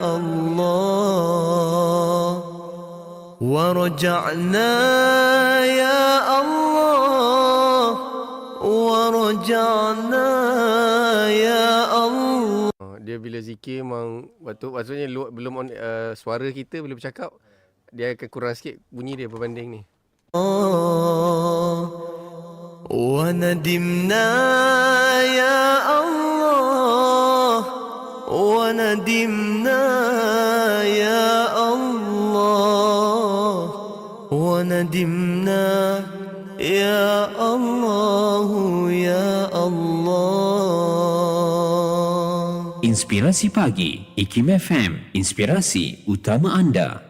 الله ورجعنا يا الله ورجعنا يا الله Ah, Dia bila zikir memang waktu maksudnya lu, belum on, uh, suara kita bila bercakap dia akan kurang sikit bunyi dia berbanding ni. وندمنا يا الله وندمنا يا الله وندمنا يا الله يا الله Inspirasi Pagi, IKIM FM, inspirasi utama anda.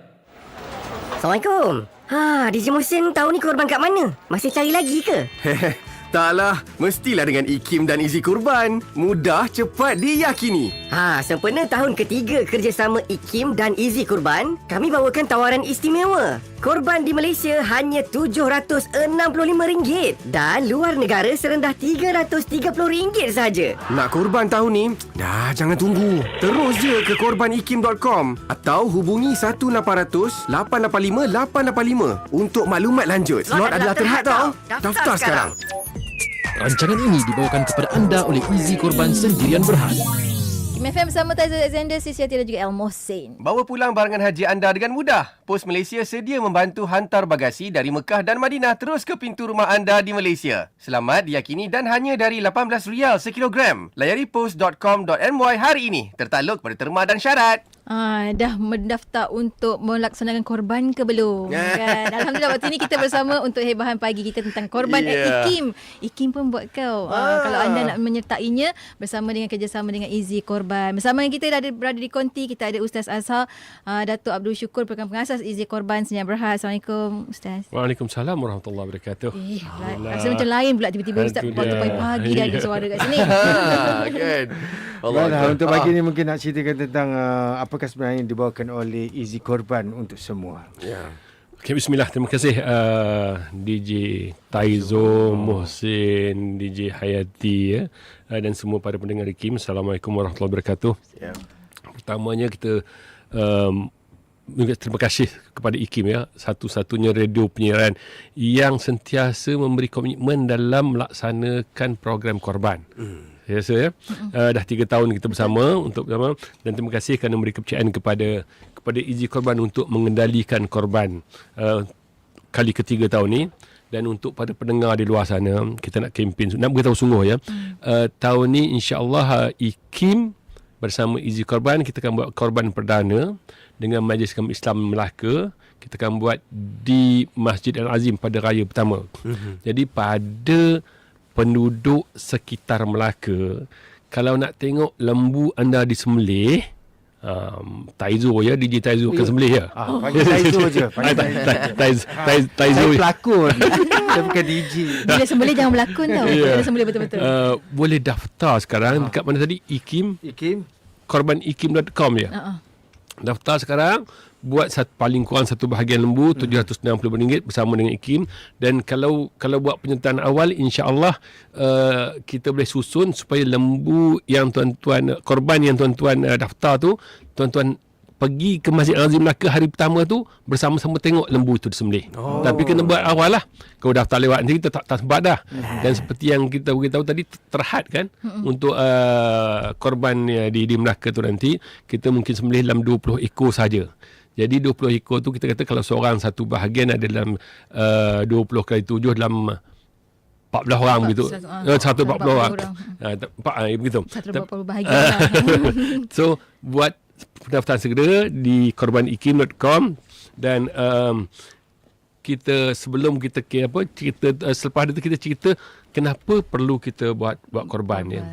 Assalamualaikum. Ha, DJ Muhsin tahu ni korban kat mana? Masih cari lagi ke? Taklah, mestilah dengan IKIM dan Easy Kurban. Mudah, cepat, diyakini. Ha, sempena tahun ketiga kerjasama IKIM dan Easy Kurban, kami bawakan tawaran istimewa. Korban di Malaysia hanya RM765 dan luar negara serendah RM330 saja. Nak korban tahun ni? Dah, jangan tunggu. Terus je ke korbanikim.com atau hubungi 1800 885 885 untuk maklumat lanjut. Slot adalah terhad tau. Daftar sekarang. Rancangan ini dibawakan kepada anda oleh Easy Korban Sendirian Berhad. Kim FM bersama Taizu Alexander, Sisi Hati dan juga El Mohsin. Bawa pulang barangan haji anda dengan mudah. Pos Malaysia sedia membantu hantar bagasi dari Mekah dan Madinah terus ke pintu rumah anda di Malaysia. Selamat diyakini dan hanya dari RM18 rial sekilogram. Layari post.com.my hari ini. Tertakluk pada terma dan syarat. Ah, dah mendaftar untuk melaksanakan korban ke belum? kan? Alhamdulillah waktu ini kita bersama untuk hebahan pagi kita tentang korban Yeah. yeah. IKIM. IKIM pun buat kau. Ah. kalau anda nak menyertainya bersama dengan kerjasama dengan Easy Korban. Bersama kita ada berada di konti kita ada Ustaz Azhar, uh, Datuk Abdul Syukur pekan pengasas Easy Korban Senyap Berhad. Assalamualaikum Ustaz. Waalaikumsalam warahmatullahi wabarakatuh. Eh, rasa macam lain pula tiba-tiba Ustaz waktu pagi-pagi dah ada Ya. suara kat sini. Ha, kan? Allah Akbar. untuk Ah. pagi ni mungkin nak ceritakan tentang uh, apakah sebenarnya yang dibawakan oleh Easy Korban untuk semua. Ya. Okay, bismillah. Terima kasih uh, DJ Taizo, Mohsin, DJ Hayati ya, uh, dan semua para pendengar Kim. Assalamualaikum warahmatullahi wabarakatuh. Ya. Pertamanya kita um, terima kasih kepada IKIM ya satu-satunya radio penyiaran yang sentiasa memberi komitmen dalam melaksanakan program korban. Hmm. Saya rasa ya. Uh, dah tiga tahun kita bersama untuk bersama dan terima kasih kerana memberi kepercayaan kepada kepada Easy Korban untuk mengendalikan korban uh, kali ketiga tahun ni dan untuk pada pendengar di luar sana kita nak kempen nak beritahu sungguh ya uh, tahun ni insyaallah uh, IKIM bersama Easy Korban kita akan buat korban perdana dengan Majlis Agama Islam Melaka kita akan buat di Masjid Al-Azim pada raya pertama. Mm-hmm. Jadi pada penduduk sekitar Melaka kalau nak tengok lembu anda disembelih um, Taizo ya DJ Taizo akan sembelih ya. Ah, panggil Taizo je. Panggil Taizo. Taizo Saya pelakon. Saya bukan DJ. Bila sembelih jangan berlakon tau. Ya. Bila sembelih betul-betul. Uh, boleh daftar sekarang dekat mana tadi IKIM Ikim. korbanikim.com ya. Uh-uh. Daftar sekarang buat satu, paling kurang satu bahagian lembu RM760 bersama dengan IKIM. Dan kalau kalau buat penyertaan awal insya-Allah uh, kita boleh susun supaya lembu yang tuan-tuan korban yang tuan-tuan uh, daftar tu tuan-tuan pergi ke Masjid Al-Azim Melaka hari pertama tu bersama-sama tengok lembu itu disembelih. Oh. Tapi kena buat awal lah. Kalau daftar lewat nanti kita tak, tak sempat dah. Dan seperti yang kita beritahu tadi terhad kan mm-hmm. untuk uh, korban uh, di di Melaka tu nanti kita mungkin sembelih dalam 20 ekor saja. Jadi 20 ekor tu kita kata kalau seorang satu bahagian ada dalam uh, 20 kali 7 dalam 14 orang begitu. satu- Uh, satu 40 orang. orang. Empat uh, begitu. Satu Tep- berapa bahagian lah. so buat pendaftaran segera di korbanikim.com dan um, kita sebelum kita ke apa cerita uh, selepas itu kita cerita kenapa perlu kita buat buat korban ya.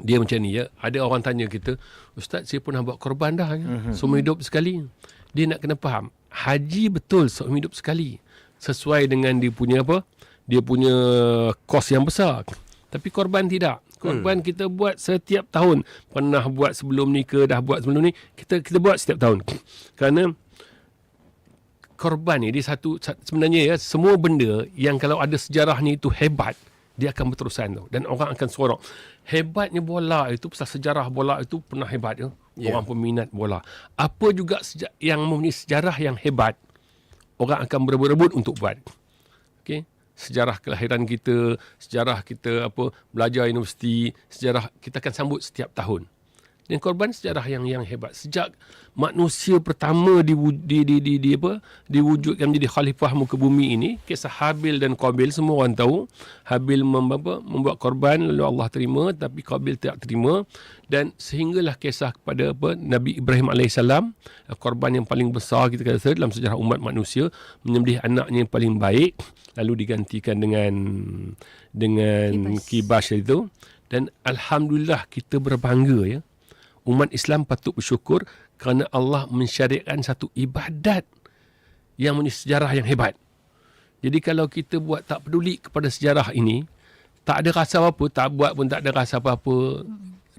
Dia macam ni ya. Ada orang tanya kita, "Ustaz, saya pernah buat korban dah ya. Seumur hidup sekali." Dia nak kena faham, haji betul seumur hidup sekali. Sesuai dengan dia punya apa? Dia punya kos yang besar. Tapi korban tidak. Korban hmm. kita buat setiap tahun. Pernah buat sebelum ni ke dah buat sebelum ni, kita kita buat setiap tahun. Kerana korban ni dia satu sebenarnya ya semua benda yang kalau ada sejarahnya itu hebat dia akan berterusan tu dan orang akan sorok hebatnya bola itu pasal sejarah bola itu pernah hebat ya yeah. orang peminat bola. Apa juga seja- yang mempunyai sejarah yang hebat, orang akan berebut-rebut untuk buat. Okey. Sejarah kelahiran kita, sejarah kita apa belajar universiti, sejarah kita akan sambut setiap tahun. Dan korban sejarah yang yang hebat. Sejak manusia pertama di di di di, di apa diwujudkan menjadi khalifah muka bumi ini kisah Habil dan Qabil semua orang tahu Habil mem, apa, membuat korban lalu Allah terima tapi Qabil tidak terima. Dan sehinggalah kisah kepada apa Nabi Ibrahim alaihissalam korban yang paling besar kita kata dalam sejarah umat manusia menyembelih anaknya yang paling baik lalu digantikan dengan dengan kibas itu. Dan alhamdulillah kita berbangga ya umat Islam patut bersyukur kerana Allah mensyariatkan satu ibadat yang mempunyai sejarah yang hebat. Jadi kalau kita buat tak peduli kepada sejarah ini, tak ada rasa apa-apa, tak buat pun tak ada rasa apa-apa,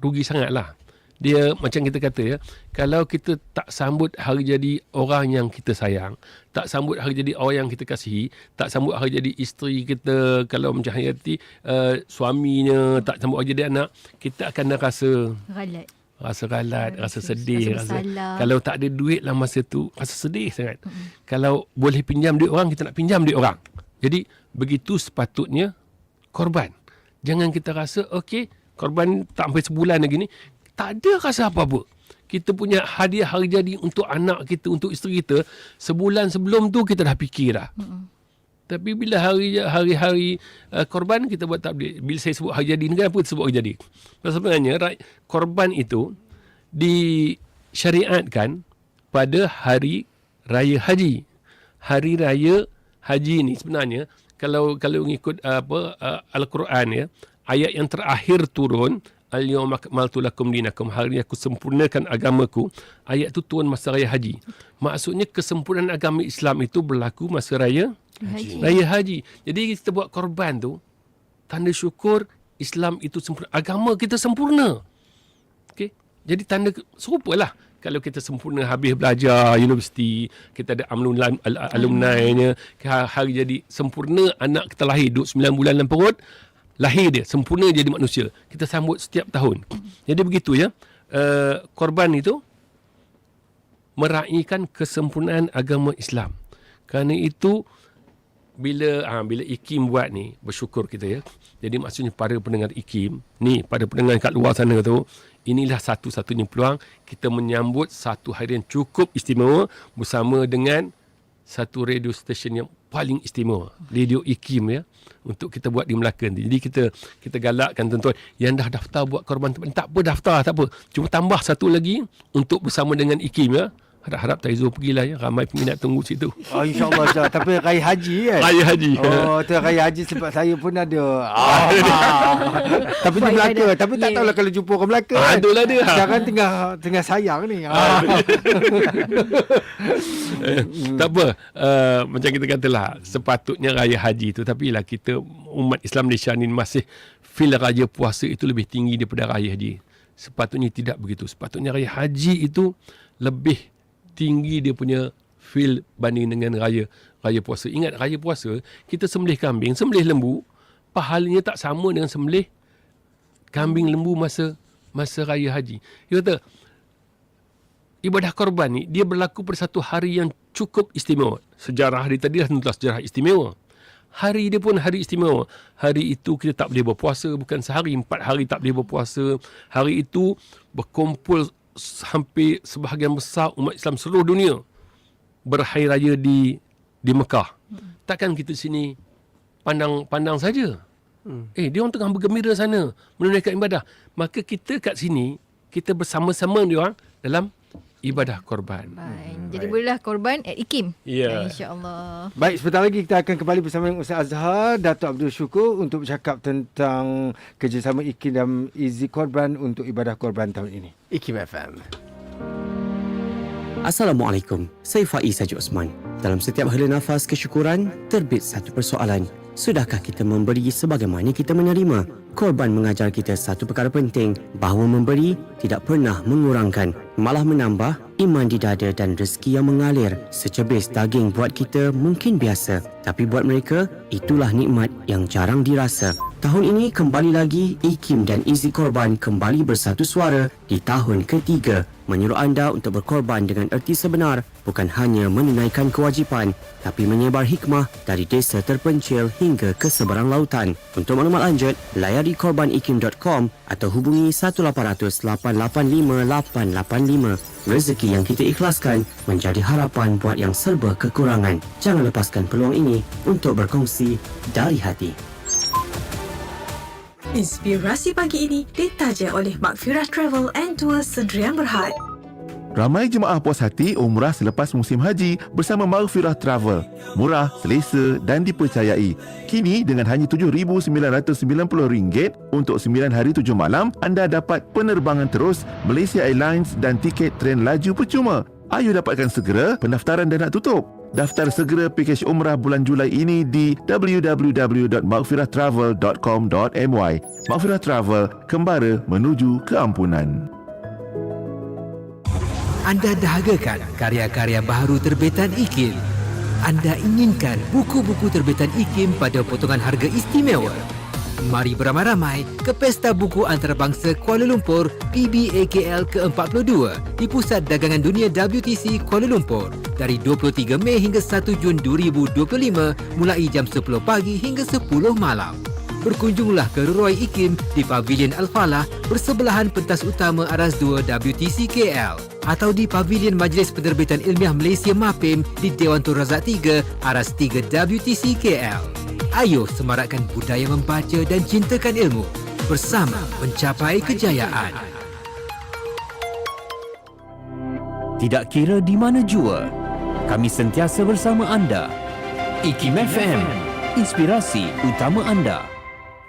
rugi sangatlah. Dia macam kita kata ya, kalau kita tak sambut hari jadi orang yang kita sayang, tak sambut hari jadi orang yang kita kasihi, tak sambut hari jadi isteri kita, kalau macam Hayati, uh, suaminya, tak sambut hari jadi anak, kita akan rasa Galat. Rasa galat, rasa, Rasa- sedih, rasa bersalah. kalau tak ada duit lah masa tu, rasa sedih sangat. Mm-hmm. Kalau boleh pinjam duit orang, kita nak pinjam duit orang. Jadi begitu sepatutnya korban. Jangan kita rasa okey, korban tak sampai sebulan lagi ni, tak ada rasa apa-apa. Kita punya hadiah hari jadi untuk anak kita, untuk isteri kita, sebulan sebelum tu kita dah fikir dah. Mm-hmm. Tapi bila hari hari-hari uh, korban kita buat tak boleh. Bila saya sebut hari jadi ni kenapa sebut hari jadi? Sebab sebenarnya right, korban itu disyariatkan pada hari raya haji. Hari raya haji ni sebenarnya kalau kalau mengikut uh, apa uh, al-Quran ya, ayat yang terakhir turun Al-yawma akmaltu lakum dinakum. Hari ini aku sempurnakan agamaku. Ayat itu turun masa raya haji. Maksudnya kesempurnaan agama Islam itu berlaku masa raya Haji. Raya haji. Jadi kita buat korban tu tanda syukur Islam itu sempurna. Agama kita sempurna. Okey. Jadi tanda serupalah kalau kita sempurna habis belajar universiti, kita ada alumni alumni-nya, hari jadi sempurna anak kita lahir duduk 9 bulan dalam perut, lahir dia sempurna jadi manusia. Kita sambut setiap tahun. Jadi begitu ya. Uh, korban itu meraihkan kesempurnaan agama Islam. Kerana itu bila ha, bila IKIM buat ni bersyukur kita ya. Jadi maksudnya para pendengar IKIM ni pada pendengar kat luar sana tu inilah satu-satunya peluang kita menyambut satu hari yang cukup istimewa bersama dengan satu radio station yang paling istimewa radio IKIM ya untuk kita buat di Melaka ni. Jadi kita kita galakkan tuan-tuan yang dah daftar buat korban tak apa daftar tak apa. Cuma tambah satu lagi untuk bersama dengan IKIM ya. Harap-harap Taizo pergilah ya. Ramai peminat tunggu situ. Oh insyaAllah Jah. Tapi raya haji kan? Raya haji. Oh tu raya haji sebab saya pun ada. Ah. Tapi di Melaka. ada. Tapi tak tahulah kalau jumpa orang Melaka. Ah, kan. itulah dia. Sekarang tengah tengah sayang ni. Ah. Eh, tak apa uh, macam kita katalah sepatutnya raya haji tu tapi lah kita umat Islam Malaysia ni masih feel raya puasa itu lebih tinggi daripada raya haji sepatutnya tidak begitu sepatutnya raya haji itu lebih tinggi dia punya feel banding dengan raya raya puasa ingat raya puasa kita sembelih kambing sembelih lembu pahalanya tak sama dengan sembelih kambing lembu masa masa raya haji dia kata ibadah korban ni dia berlaku pada satu hari yang cukup istimewa. Sejarah hari tadi dah tentulah sejarah istimewa. Hari dia pun hari istimewa. Hari itu kita tak boleh berpuasa. Bukan sehari, empat hari tak boleh berpuasa. Hari itu berkumpul hampir sebahagian besar umat Islam seluruh dunia berhari raya di di Mekah. Takkan kita sini pandang pandang saja. Eh, dia orang tengah bergembira sana menunaikan ibadah. Maka kita kat sini kita bersama-sama dia orang dalam ibadah korban. Baik. Jadi bolehlah korban at IKIM. Ya. InsyaAllah. Baik, sebentar lagi kita akan kembali bersama dengan Ustaz Azhar, Datuk Abdul Syukur untuk bercakap tentang kerjasama IKIM dan Izi Korban untuk ibadah korban tahun ini. IKIM FM. Assalamualaikum, saya Faiz Haji Osman. Dalam setiap hela nafas kesyukuran, terbit satu persoalan. Sudahkah kita memberi sebagaimana kita menerima? Korban mengajar kita satu perkara penting, bahawa memberi tidak pernah mengurangkan, malah menambah iman di dada dan rezeki yang mengalir. Secebis daging buat kita mungkin biasa, tapi buat mereka, itulah nikmat yang jarang dirasa. Tahun ini kembali lagi IKIM dan Izi Korban kembali bersatu suara di tahun ketiga menyuruh anda untuk berkorban dengan erti sebenar bukan hanya menunaikan kewajipan tapi menyebar hikmah dari desa terpencil hingga ke seberang lautan. Untuk maklumat lanjut, layari korbanikim.com atau hubungi 1800 885 885. Rezeki yang kita ikhlaskan menjadi harapan buat yang serba kekurangan. Jangan lepaskan peluang ini untuk berkongsi dari hati. Inspirasi pagi ini ditaja oleh Makfirah Travel and Tours Sedrian Berhad. Ramai jemaah puas hati umrah selepas musim haji bersama Maghfirah Travel. Murah, selesa dan dipercayai. Kini dengan hanya RM7,990 untuk 9 hari 7 malam, anda dapat penerbangan terus Malaysia Airlines dan tiket tren laju percuma. Ayo dapatkan segera, pendaftaran dah nak tutup. Daftar segera pakej umrah bulan Julai ini di www.maghfirahtravel.com.my. Maghfirah Travel, kembara menuju keampunan. Anda dahagakan karya-karya baharu terbitan IKIM. Anda inginkan buku-buku terbitan IKIM pada potongan harga istimewa. Mari beramai-ramai ke Pesta Buku Antarabangsa Kuala Lumpur PBAKL ke-42 di Pusat Dagangan Dunia WTC Kuala Lumpur dari 23 Mei hingga 1 Jun 2025 mulai jam 10 pagi hingga 10 malam. Berkunjunglah ke Roy Ikim di Pavilion Al-Falah bersebelahan pentas utama Aras 2 WTC KL atau di Pavilion Majlis Penerbitan Ilmiah Malaysia MAPIM di Dewan Tun Razak 3 Aras 3 WTC KL. Ayo semarakkan budaya membaca dan cintakan ilmu bersama mencapai kejayaan. Tidak kira di mana jua, kami sentiasa bersama anda. IKIM FM, inspirasi utama anda.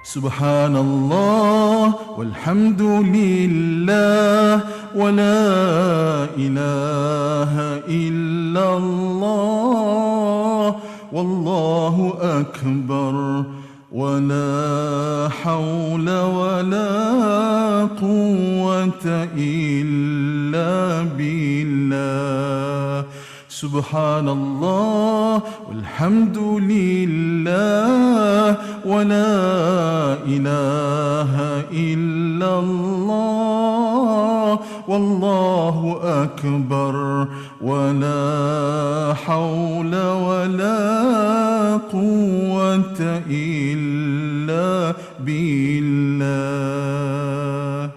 سبحان الله والحمد لله ولا إله الا الله والله أكبر ولا حول ولا قوة إلا بالله سبحان الله والحمد لله ولا إله الا الله والله أكبر ولا حول ولا قوة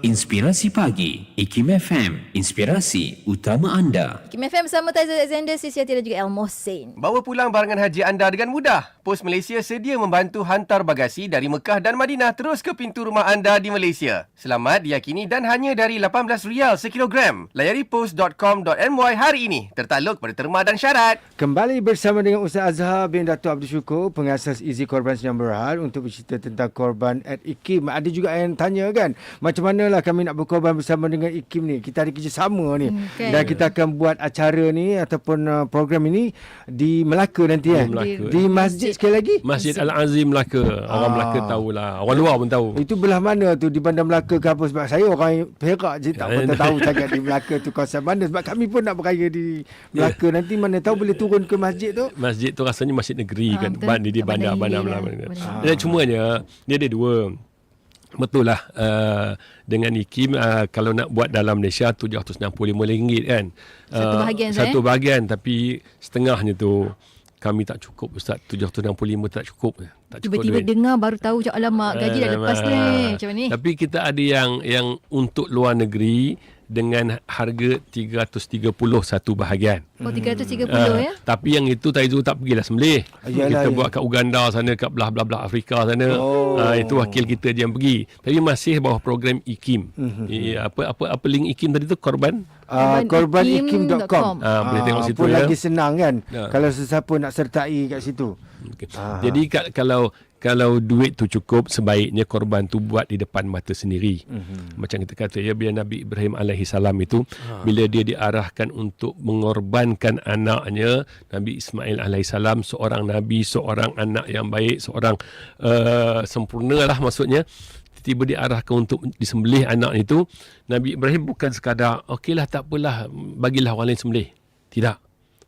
Inspirasi Pagi, IKIM FM, inspirasi utama anda. Kim FM bersama Taiza Alexander, Sisiati dan juga El Mohsin. Bawa pulang barangan haji anda dengan mudah. Pos Malaysia sedia membantu hantar bagasi dari Mekah dan Madinah terus ke pintu rumah anda di Malaysia. Selamat diyakini dan hanya dari RM18 sekilogram. Layari pos.com.my hari ini. Tertakluk pada terma dan syarat. Kembali bersama dengan Ustaz Azhar bin Datuk Abdul Syukur, pengasas Easy Korban Senyum Berhad untuk bercerita tentang korban at IKIM. Ada juga yang tanya kan, macam manalah kami nak berkorban bersama dengan IKIM ni. Kita ada kerjasama ni. Hmm, kan. Dan kita akan buat acara ni ataupun uh, program ini di Melaka nanti Oh, eh. Melaka. Di masjid sekali lagi. Masjid Al-Azim Melaka. Orang Ah. Melaka tahulah. Orang luar pun tahu. Itu belah mana tu di Bandar Melaka ke apa sebab saya orang Perak je tak Ya, pernah ya. tahu sangat di Melaka tu kawasan mana sebab kami pun nak beraya di Melaka nanti mana tahu boleh turun ke masjid tu. Masjid tu rasanya masjid negeri Ah, kan. betul. Di Kat bandar Bandar bandar bandar. lah. bandar. Dan cumanya dia ada dua. Betul lah uh, dengan IKIM uh, kalau nak buat dalam Malaysia RM765 kan. Satu Uh, bahagian, Satu eh? bahagian tapi setengahnya tu kami tak cukup Ustaz 765 tak cukup tak cukup Tiba-tiba duit. dengar baru tahu cak alamak gaji dah lepas ni. Alamak. Macam ni. Tapi kita ada yang yang untuk luar negeri dengan harga 330 satu bahagian. Oh 330 Ah, ya. Tapi yang itu Taizu tak pergilah sembelih. Yalah, kita ya. buat kat Uganda sana, kat belah-belah Afrika sana. Oh. Ah, itu wakil kita je yang pergi. Tapi masih bawah program IKIM. Mhm. Ya, apa apa apa link IKIM tadi tu korban? Uh, korbanikim.com Ah, boleh tengok situ pun ya. lagi senang kan Ya. kalau sesiapa nak sertai kat situ. Okay. Ah. Jadi ka- kalau kalau duit tu cukup sebaiknya korban tu buat di depan mata sendiri. Mhm. Mm-hmm. Macam kita kata ya bila Nabi Ibrahim alaihi salam itu Ha. bila dia diarahkan untuk mengorbankan anaknya Nabi Ismail alaihi salam seorang nabi, seorang anak yang baik, seorang uh, sempurna lah maksudnya tiba diarahkan untuk disembelih anak itu Nabi Ibrahim bukan sekadar okeylah tak apalah bagilah orang lain sembelih. Tidak.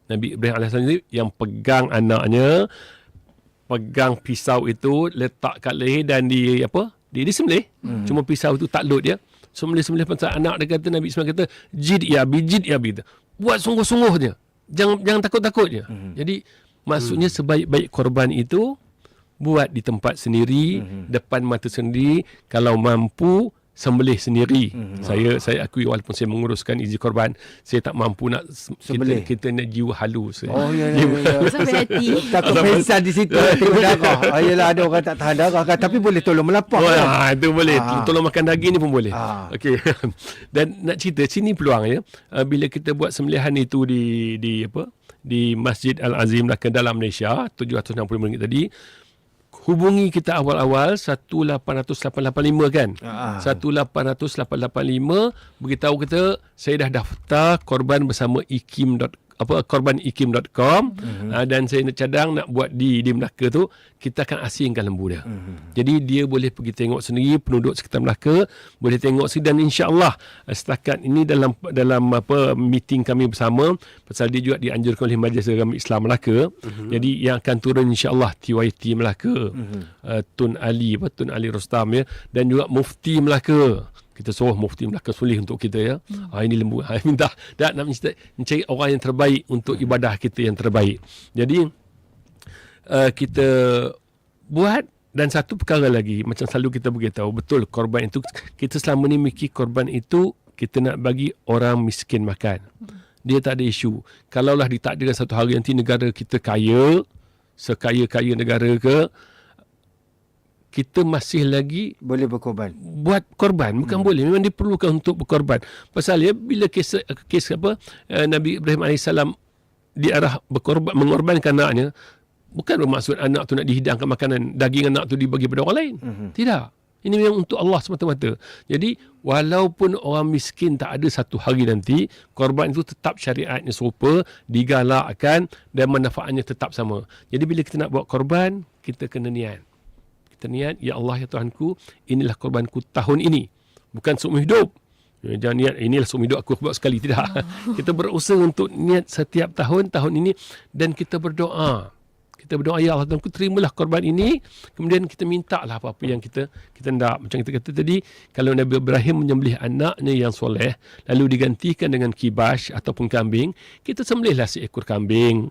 Nabi Ibrahim AS ni yang pegang anaknya pegang pisau itu letak kat leher dan di apa? Dia disembelih hmm. cuma pisau itu tak load dia sembelih-sembelih pasal anak dia kata Nabi Ismail kata jid ya bi jid ya bi. Buat sungguh-sungguh je jangan jangan takut-takut je hmm. jadi maksudnya sebaik-baik korban itu buat di tempat sendiri hmm. depan mata sendiri. Kalau mampu sembelih sendiri. Hmm. Saya saya akui walaupun saya menguruskan izin korban, saya tak mampu nak Sembelih. kita kita nak jiwa halus. Oh ya ya. ya. Sampai hati. Takut pingsan di situ tengok darah. Ah, yelah ada orang tak tahan darah kan tapi boleh tolong melapor Oh, kan. ah, itu boleh. Ah. Tolong makan daging ni pun boleh. Ah. Okey. Dan nak cerita sini peluang ya. Uh, bila kita buat sembelihan itu di di apa? Di Masjid Al Azim Melaka dalam Malaysia 760 ringgit tadi hubungi kita awal-awal 18885 kan. Ah. 18885 beritahu kita saya dah daftar korban bersama ikim. Apa korbanikim.com mm-hmm. uh, dan saya nak cadang nak buat di di Melaka tu kita akan asingkan lembu dia. Mm-hmm. Jadi dia boleh pergi tengok sendiri penduduk sekitar Melaka boleh tengok sendiri dan insya-Allah uh, setakat ini dalam dalam apa meeting kami bersama pasal dia juga dianjurkan oleh Majlis Agama Islam Melaka. Mm-hmm. Jadi yang akan turun insya-Allah TYT Melaka. Mm-hmm. Uh, Tun Ali apa Tun Ali Rostam ya dan juga Mufti Melaka kita suruh mufti Melaka sulih untuk kita ya. Hmm. Ha, ini lembu. Ha, minta dan nak mencari, mencari orang yang terbaik untuk ibadah kita yang terbaik. Jadi uh, kita buat dan satu perkara lagi macam selalu kita beritahu betul korban itu kita selama ni mikir korban itu kita nak bagi orang miskin makan. Dia tak ada isu. Kalaulah ditakdirkan satu hari nanti negara kita kaya, sekaya-kaya negara ke, kita masih lagi boleh berkorban. buat korban. Bukan hmm. boleh memang diperlukan untuk berkorban. Pasal ya bila kes kes apa uh, Nabi Ibrahim AS diarah berkorban mengorbankan anaknya bukan bermaksud anak tu nak dihidangkan makanan daging anak tu dibagi pada orang lain. Hmm. tidak. Ini memang untuk Allah semata-mata. Jadi walaupun orang miskin tak ada satu hari nanti korban itu tetap syariatnya serupa digalakkan dan manfaatnya tetap sama. Jadi bila kita nak buat korban kita kena niat kita niat ya Allah ya Tuhanku inilah korbanku tahun ini. Bukan seumur hidup. Ya, jangan niat inilah seumur hidup aku buat sekali. Tidak. Kita berusaha untuk niat setiap tahun tahun ini dan kita berdoa. Kita berdoa ya Allah Tuhanku terimalah korban ini. Kemudian kita minta lah apa-apa yang kita kita nak. Macam kita kata tadi kalau Nabi Ibrahim menyembelih anaknya yang soleh lalu digantikan dengan kibash ataupun kambing kita sembelihlah seekor kambing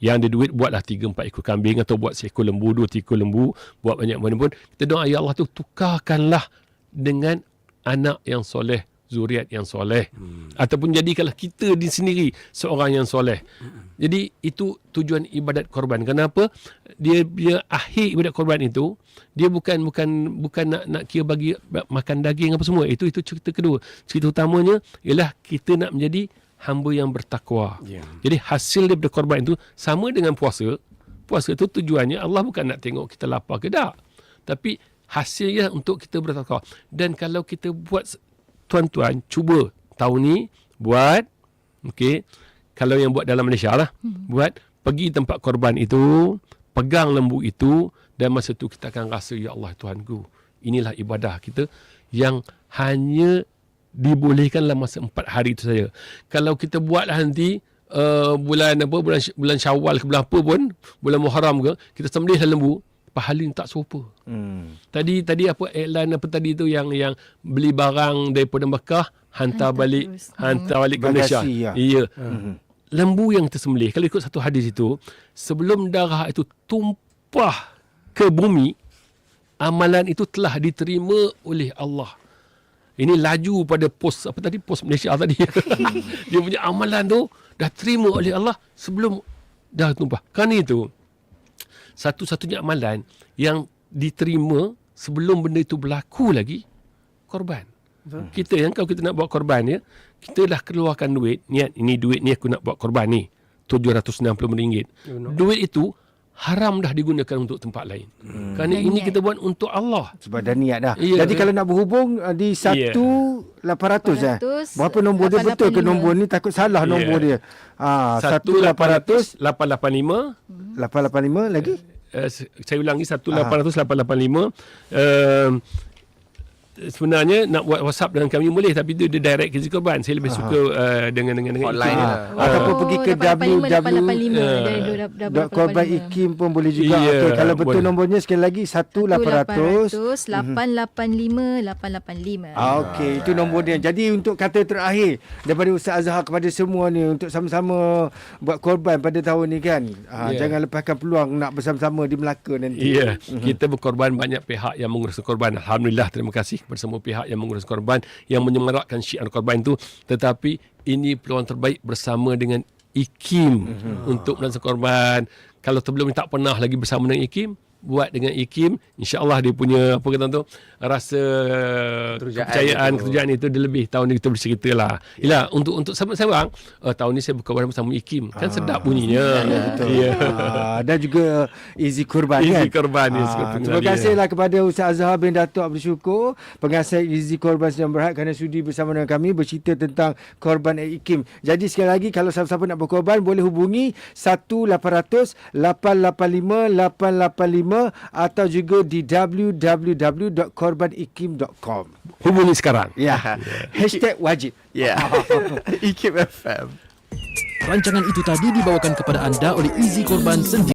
yang ada duit buatlah 3 4 ekor kambing atau buat seekor lembu, dua tiga ekor lembu, buat banyak mana pun. Kita doa ya Allah tu tukarkanlah dengan anak yang soleh, zuriat yang soleh. Hmm. Ataupun jadikanlah kita di sendiri seorang yang soleh. Hmm. Jadi itu tujuan ibadat korban. Kenapa? Dia dia akhir ibadat korban itu dia bukan bukan bukan nak nak kira bagi makan daging apa semua. Itu itu cerita kedua. Cerita utamanya ialah kita nak menjadi hamba yang bertakwa. Yeah. Jadi hasil daripada korban itu sama dengan puasa. Puasa itu tujuannya Allah bukan nak tengok kita lapar ke tak. Tapi hasilnya untuk kita bertakwa. Dan kalau kita buat tuan-tuan cuba tahun ni buat okey kalau yang buat dalam Malaysia lah hmm. buat pergi tempat korban itu pegang lembu itu dan masa tu kita akan rasa ya Allah Tuhanku inilah ibadah kita yang hanya dibolehkan dalam masa empat hari itu saja. Kalau kita buatlah nanti uh, bulan apa bulan bulan Syawal ke bulan apa pun bulan Muharram ke kita sembelih lembu pahala tak serupa. Hmm. Tadi tadi apa iklan apa tadi tu yang yang beli barang daripada Mekah hantar, hantar balik terus. hantar balik ke Malaysia. Ya. Iya. Hmm. Lembu yang tersembelih kalau ikut satu hadis itu sebelum darah itu tumpah ke bumi amalan itu telah diterima oleh Allah ini laju pada pos apa tadi? Pos Malaysia tadi. Dia punya amalan tu dah terima oleh Allah sebelum dah tumpah. Kan itu satu-satunya amalan yang diterima sebelum benda itu berlaku lagi korban. Betul. kita yang kalau kita nak buat korban ya kita dah keluarkan duit. Niat ini duit ni aku nak buat korban ni. RM760 duit itu haram dah digunakan untuk tempat lain. Hmm. Kerana dan ini niat. kita buat untuk Allah. Sebab dah niat dah. Ya, Jadi kalau nak berhubung uh, di 1800 ya. eh. Berapa nombor 885. dia betul ke nombor ni takut salah yeah. nombor dia. Ah 1800 885 885 lagi. Uh, saya ulangi 18885 uh, uh, sebenarnya nak buat WhatsApp dengan kami boleh tapi dia, dia direct ke Korban. Saya lebih suka uh, dengan dengan dengan Ah, lah. Ataupun pergi ke 885 www. dari Dot korban ikim pun boleh juga. Ya, Okey, kalau betul boleh. nombornya sekali lagi 1800 885 885. Ah, Okey, itu nombor dia. Jadi untuk kata terakhir daripada Ustaz Azhar kepada semua ni untuk sama-sama buat korban pada tahun ni kan. Ah, Ya. Jangan lepaskan peluang nak bersama-sama di Melaka nanti. Ya, kita berkorban banyak pihak yang menguruskan korban. Alhamdulillah terima kasih kepada semua pihak yang menguruskan korban yang menyemarakkan syiar korban itu. Tetapi ini peluang terbaik bersama dengan IKIM untuk melaksanakan korban. Kalau sebelum ni tak pernah lagi bersama dengan IKIM, buat dengan IKIM, insya-Allah dia punya apa kata tu rasa Keterujaan kepercayaan, itu. keterujaan itu dia lebih tahun ni kita bercerita lah. Yalah untuk untuk seorang uh, tahun ni saya berkorban bersama IKIM. Kan sedap bunyinya. Ya, betul. Ya. Ah, dan juga Easy Kurban Easy kan. Korban, Easy Ah, terima kasihlah kepada Ustaz Azhar bin Datuk Abdul Syukur, pengasas Easy Korban Sedang Berhad kerana sudi bersama dengan kami bercerita tentang korban Ikim. Jadi sekali lagi kalau siapa-siapa nak berkorban boleh hubungi 1800 885 885 atau juga di www.korbanikim.com. Hubungi sekarang. Ya. Hashtag wajib. Ya. IKIM FM. Rancangan itu tadi dibawakan kepada anda oleh Easy Korban sendiri.